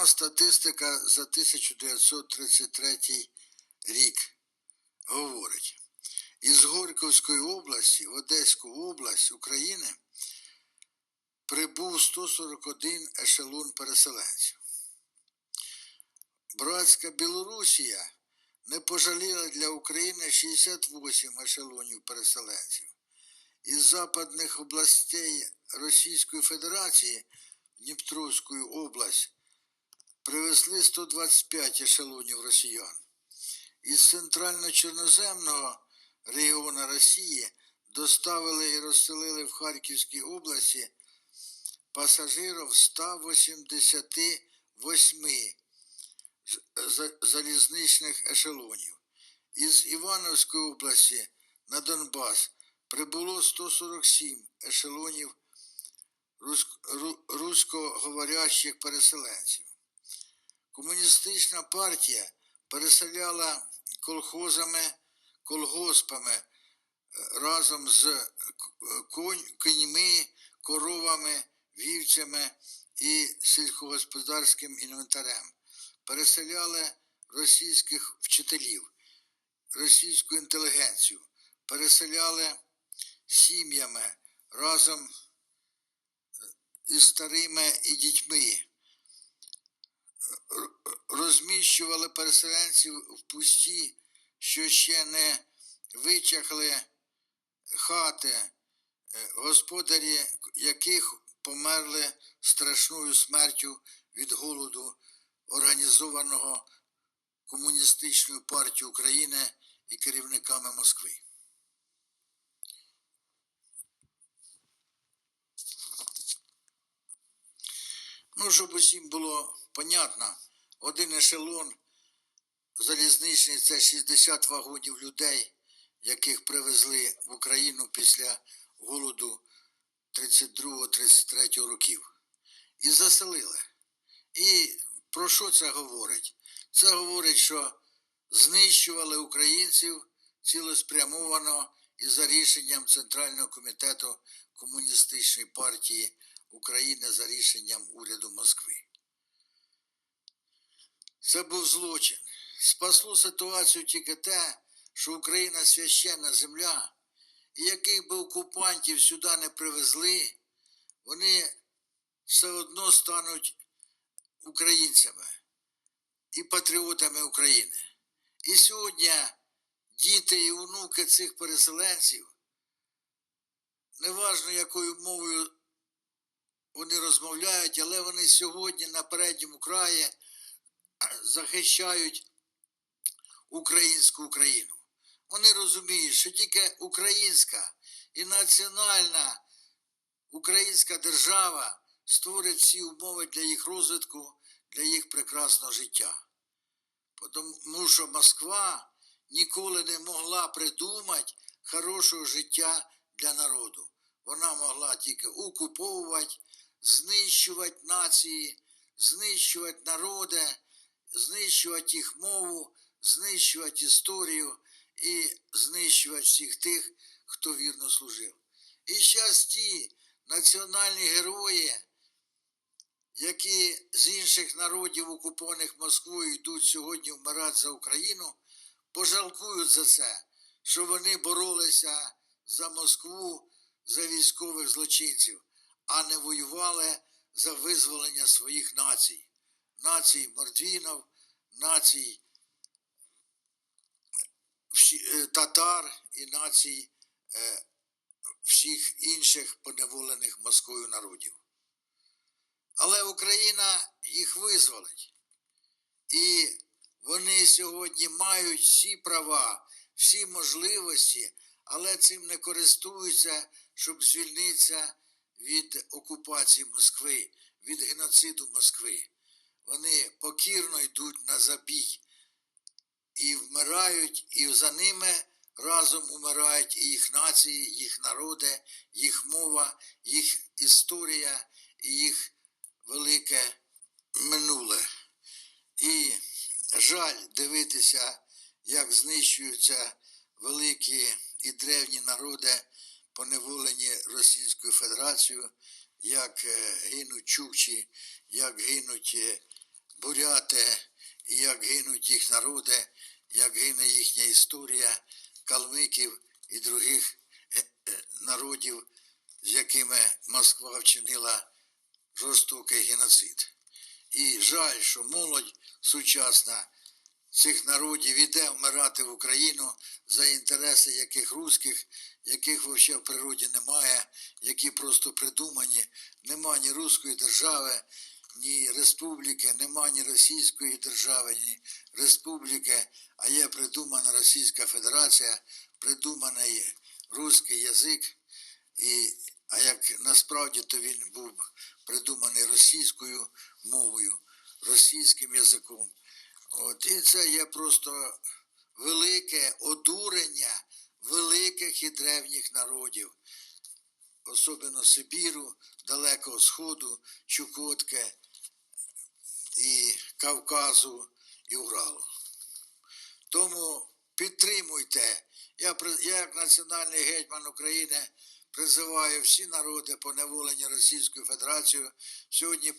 Сама статистика за 1933 рік говорить. Із Горьковської області в Одеську область України прибув 141 ешелон переселенців. Братська Білорусія не пожаліла для України 68 ешелонів переселенців. Із западних областей Російської Федерації Дніпровську область привезли 125 ешелонів росіян. Із центрально-чорноземного регіону Росії доставили і розселили в Харківській області пасажирів 188 залізничних ешелонів. Із Івановської області на Донбас прибуло 147 ешелонів рус- ру- русскоговорящих переселенців. Комуністична партія переселяла колхозами, колгоспами е, разом з е, конь, кіньми, коровами, вівцями і сільськогосподарським інвентарем. Переселяли російських вчителів, російську інтелігенцію, переселяли сім'ями разом із старими і дітьми розміщували переселенців в пусті, що ще не вичахли хати, е, господарі яких померли страшною смертю від голоду, організованого Комуністичною партією України і керівниками Москви. Ну, щоб усім було понятно, один ешелон залізничний це 60 вагонів людей, яких привезли в Україну після голоду 32-33 років. І заселили. І про що це говорить? Це говорить, що знищували українців цілеспрямовано і за рішенням Центрального комітету Комуністичної партії України за рішенням уряду Москви. Це був злочин. Спасло ситуацію тільки те, що Україна священна земля, і яких би окупантів сюди не привезли, вони все одно стануть українцями і патріотами України. І сьогодні діти і онуки цих переселенців, неважно якою мовою вони розмовляють, але вони сьогодні на передньому краї захищають українську Україну. Вони розуміють, що тільки українська і національна українська держава створить всі умови для їх розвитку, для їх прекрасного життя. Тому що Москва ніколи не могла придумати хорошого життя для народу. Вона могла тільки окуповувати, знищувати нації, знищувати народи, знищувати їх мову, знищувати історію і знищувати всіх тих, хто вірно служив. І зараз ті національні герої, які з інших народів, окупованих Москвою, йдуть сьогодні вмирати за Україну, пожалкують за це, що вони боролися за Москву, за військових злочинців, а не воювали за визволення своїх націй, націй Мордвінов, націй е, татар і націй е, всіх інших поневолених Москвою народів. Але Україна їх визволить. І вони сьогодні мають всі права, всі можливості, але цим не користуються, щоб звільнитися від окупації Москви, від геноциду Москви. Вони покірно йдуть на забій і вмирають, і за ними разом умирають і їх нації, їх народи, їх мова, їх історія і їх велике минуле. І жаль дивитися, як знищуються великі і древні народи, поневолені Російською Федерацією, як е, гинуть чукчі, як гинуть буряти, і як гинуть їх народи, як гине їхня історія калмиків і других е, е, народів, з якими Москва вчинила жорстокий геноцид. І жаль, що молодь сучасна цих народів іде вмирати в Україну за інтереси яких русських, яких взагалі в природі немає, які просто придумані. Нема ні руської держави, ні республіки, нема ні Російської держави, ні республіки, а є придумана Російська Федерація, придуманий русський язик. І, а як насправді то він був придуманий російською мовою, російським язиком. От, і це є просто велике одурення великих і древніх народів, особливо Сибіру, Далекого Сходу, Чукотки і Кавказу і Уралу. Тому підтримуйте. Я, я як національний гетьман України призиваю всі народи поневолені Російською Федерацією сьогодні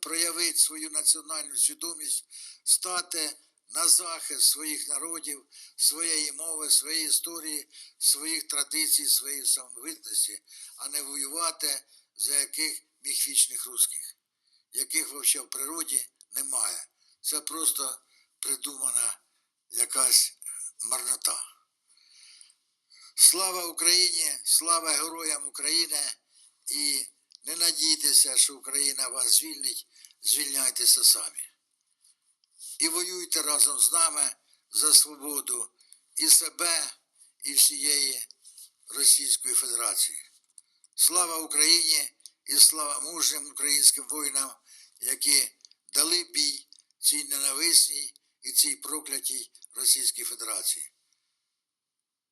проявити свою національну свідомість, стати на захист своїх народів, своєї мови, своєї історії, своїх традицій, своєї самовитності, а не воювати за яких міфічних русських, яких взагалі в природі немає. Це просто придумана якась марнота. Слава Україні, слава героям України і не надійтеся, що Україна вас звільнить, звільняйтеся самі. І воюйте разом з нами за свободу і себе, і всієї Російської Федерації. Слава Україні і слава мужнім українським воїнам, які дали бій цій ненависній і цій проклятій Російській Федерації.